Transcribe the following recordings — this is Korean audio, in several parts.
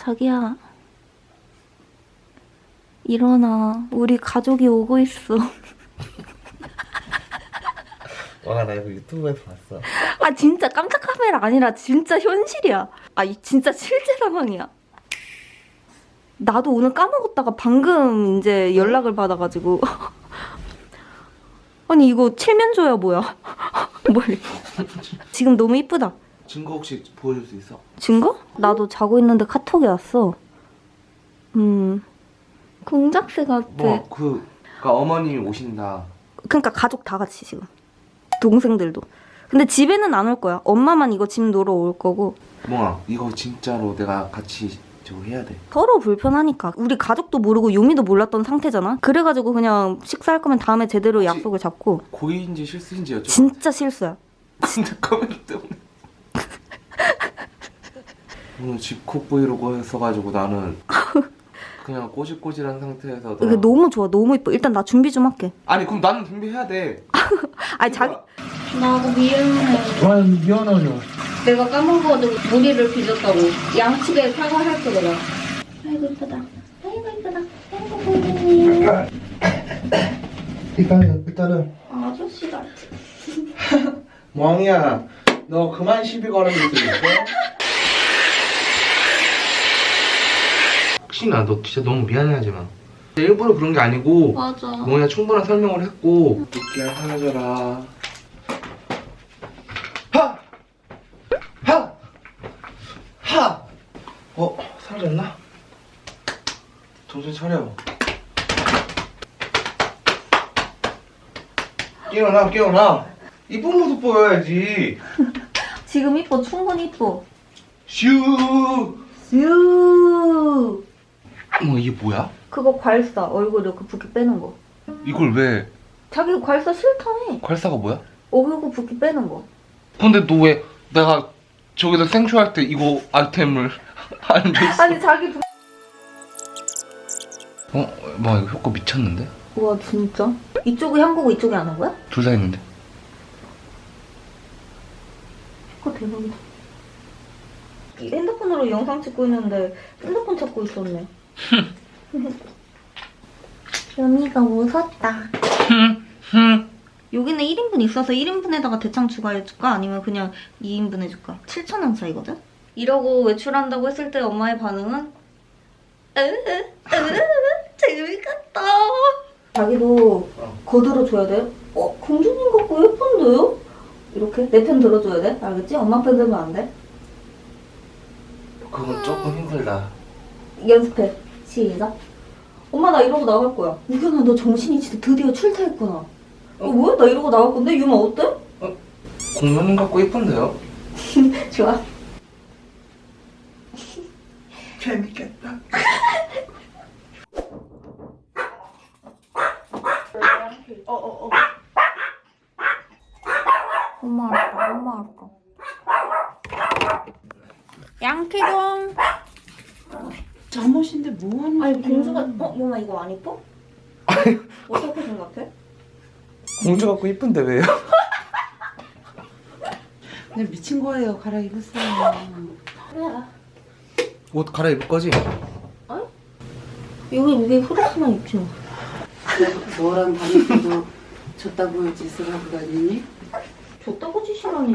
자기야. 일어나. 우리 가족이 오고 있어. 와 나 이거 유튜브에서 봤어 아 진짜 깜짝 카메라 아니라 진짜 현실이야. 아이 진짜 실제 상황이야. 나도 오늘 까먹었다가 방금 이제 연락을 받아가지고 아니 이거 칠면조야 뭐야? 뭘? 지금 너무 이쁘다. 증거 혹시 보여줄 수 있어? 증거? 나도 자고 있는데 카톡이 왔어. 음 공작새 같아. 뭐 그, 그니까 어머님이 오신다 그러니까 가족 다 같이 지금 동생들도. 근데 집에는 안 올 거야. 엄마만 이거 집 놀러 올 거고. 몽아 이거 진짜로 내가 같이 저거 해야 돼 서로 불편하니까 우리 가족도 모르고 요미도 몰랐던 상태잖아. 그래가지고 그냥 식사할 거면 다음에 제대로 약속을 잡고 고의인지 실수인지 여쭤 진짜 실수야. 진짜 카메라 때문에 오늘 집콕 브이로그 했어가지고 나는 그냥 꼬질꼬질한 상태에서 이게 내가- 너무 좋아, 너무 이뻐. 일단 나 준비 좀 할게. 아니 그럼 나는 준비해야 돼 아니 자기 나하고 미안해. 아 미안하죠. 내가 까먹어가지고 무리를 빚었다고 양측에 사과할게 내가. 아이고 이쁘다. 아이고 이쁘다. 아이고 고객님. 일단은 일단은 아저씨 같아. 멍이야. 너 그만 시비 거는 게 있어. 혹시나 너 진짜 너무 미안해하지마 일부러 그런 게 아니고 맞아. 몽이가 충분한 설명을 했고 느끼할 사라져라 하! 하! 하! 어? 사라졌나? 정신 차려 깨어나 깨어나 이쁜 모습 보여야지 지금 이뻐 충분히 이뻐. 슈! 유. 뭐 이게 뭐야? 그거 괄사 얼굴 이렇게 붓기 빼는 거. 이걸 왜 자기 괄사 싫다며. 괄사가 뭐야? 얼굴 붓기 빼는 거. 근데 너 왜 내가 저기서 생쇼할 때 이거 아이템을 안 줬어? 아니 자기 붓... 어? 뭐 이거 효과 미쳤는데? 와 진짜? 이쪽이 한 거고 이쪽이 안 한 거야? 둘 다 있는데 그거 대박이다. 이 핸드폰으로 영상 찍고 있는데 핸드폰 찾고 있었네. 연이가 웃었다. 여기는 1인분 있어서 1인분에다가 대창 추가해줄까? 아니면 그냥 2인분 해줄까? 7,000원 차이거든? 이러고 외출한다고 했을 때 엄마의 반응은 으으으으 재밌겠다. 자기도 거들어 줘야 돼. 어, 공주님 같고 예쁜데요? 이렇게 내 편 들어줘야 돼. 알겠지? 엄마 편 들면 안 돼. 그건 조금 힘들다 연습해. 시작. 엄마 나 이러고 나갈 거야. 우경아 너 정신이 진짜 드디어 출타했구나. 어, 뭐야? 나 이러고 나갈 건데? 유마 어때? 공룡님 같고 예쁜데요? 좋아. 재밌겠다 어어어. 엄마 아빠, 엄마 아빠. 양키동. 잠옷인데 뭐 하는 아니 공주가 어 유마 이거 안 이뻐? 어떻게 생각해? 공주 같고 예쁜데 왜요? 그냥 미친 거예요. 갈아입었어요. 그래. 옷 갈아입을 거지? 여기 위에 후드티만 입지 뭐. 너랑 다닐 때도 줬다고 짓을 하고 다니니? 줬다고 지시라니.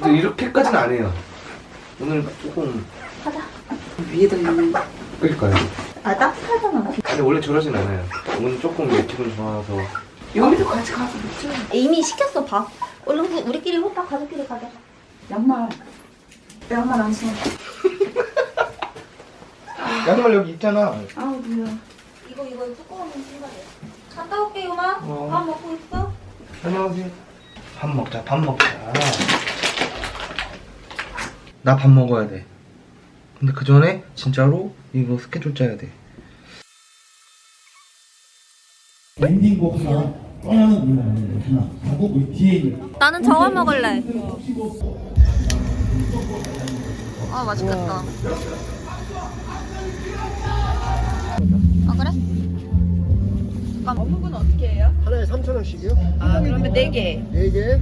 근데 이렇게까지는 안 해요 오늘 조금 하자. 위에다 있는 끌까요? 아 따뜻하잖아. 아니 원래 저러진 않아요 오늘 조금 내 기분 좋아서 여기도 같이 가서 먹자. 이미 시켰어 밥. 얼른 그 우리끼리 호딱 가족끼리 가자. 양말. 양말 안 신어. 양말 여기 있잖아 아우 뭐야. 이거 이거 두꺼운 신발이야. 갔다 올게 유마. 어. 밥 먹고 있어? 안녕하세요 밥 먹자 밥 먹자 나 밥 먹어야 돼 근데 그 전에 진짜로 이거 스케줄 짜야 돼 엔딩곡상 떠나는 이유는 하나 하고 그 뒤에 있는 나는 저거 먹을래. 아 맛있겠다. 아 그래? 어묵은 어떻게 해요? 하나에 3,000원씩이요? 아 그러면 네 개. 4개?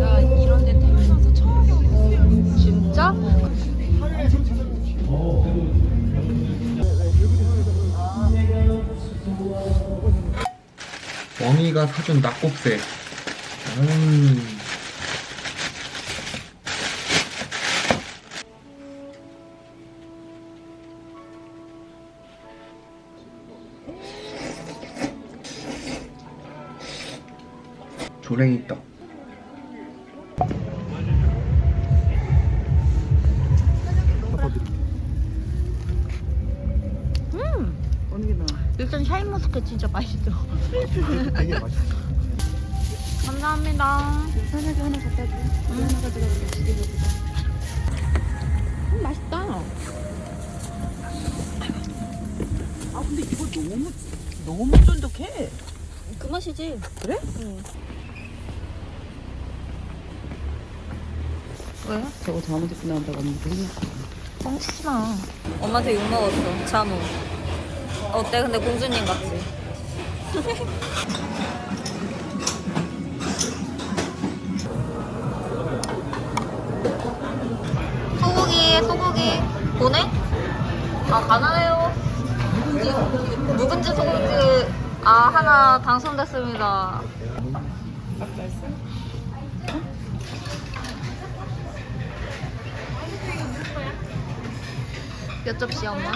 나 이런 데 태어나서 처음 해봤어요. 진짜? 왕이가 사준 낙곱새. 음. 조랭이 떡. 샤인머스켓 진짜 맛있어. 감사합니다. 편하게 하나 갖다 줘. 하나 가져가 두개 가져가. 음, 맛있다. 아 근데 이거 너무 너무 쫀득해. 그 맛이지. 그래? 응. 왜? 저거 잘못 입고 나온다고 하는데 그냥 뻥치지 마. 엄마한테 욕 먹었어. 잠우. 어때? 근데 공주님 같지? 소고기, 소고기. 보내? 아, 가나요? 묵은지, 소고기. 아, 하나 당첨됐습니다. 몇 접시 엄마?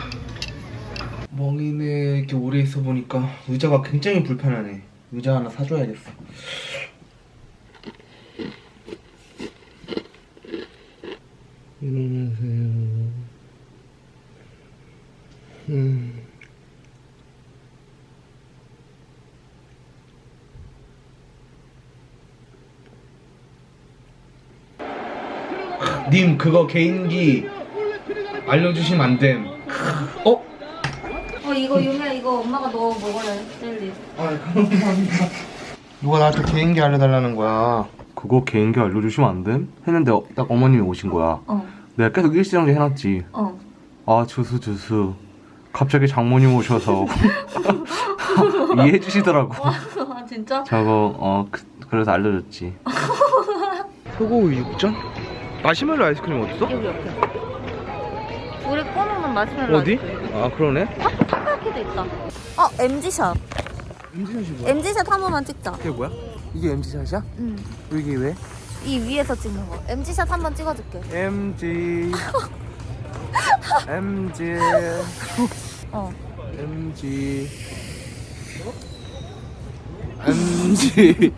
멍이네 이렇게 오래 있어 보니까 의자가 굉장히 불편하네. 의자 하나 사줘야겠어. 일어나세요. 음. 님 그거 개인기 알려주시면 안 됨. 어? 어 이거 유미야 이거 엄마가 너 먹을래 젤리 아 감사합니다. 누가 나한테 개인기 알려달라는 거야. 그거 개인기 알려주시면 안 됨? 했는데 어- 딱 어머님이 오신 거야. 내가 계속 일시정지 해놨지. 어어 아 주수 주수. 갑자기 장모님 오셔서 이해해 주시더라고. 아 진짜? 저거 어 그, 그래서 알려줬지. 소고기 육전? 마시멜로 아이스크림 어딨어? 여기 옆에 불에 꺼놓는 마시멜로 어디? 아이스크림. 아 그러네. 타코야키도 있다. 어 MG샷. MG샷이 뭐야? MG샷 한 번만 찍자. 이게 뭐야? 이게 MG샷이야? 응. 이게 왜? 이 위에서 찍는 거. MG샷 한 번 찍어줄게. MG MG 어. MG MG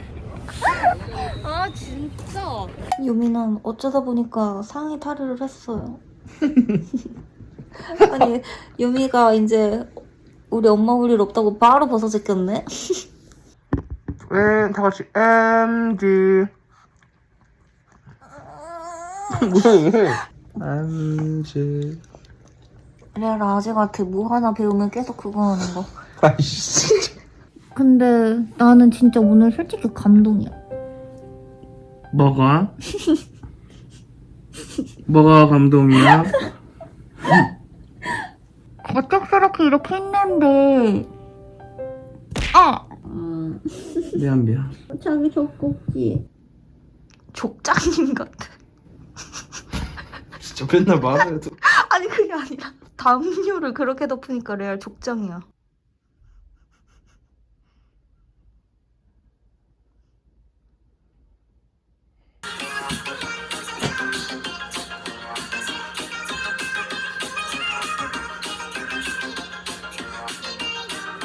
아 진짜. 유미는 어쩌다 보니까 상의 탈의를 했어요. 아니 유미가 이제 우리 엄마 올일 없다고 바로 벗어 제꼈네. 엔 다같이. MG 왜? MG 레알 아재한테 뭐 하나 배우면 계속 그거 하는 거. 아이씨 근데 나는 진짜 오늘 솔직히 감동이야. 뭐가? 뭐가 감동이야? 이렇게 했는데. 아 미안 미안. 자기 젖꼭지. 족장님 같아. 진짜 맨날 말을 해도. 아니 그게 아니라 담요를 그렇게 덮으니까 레알 족장이야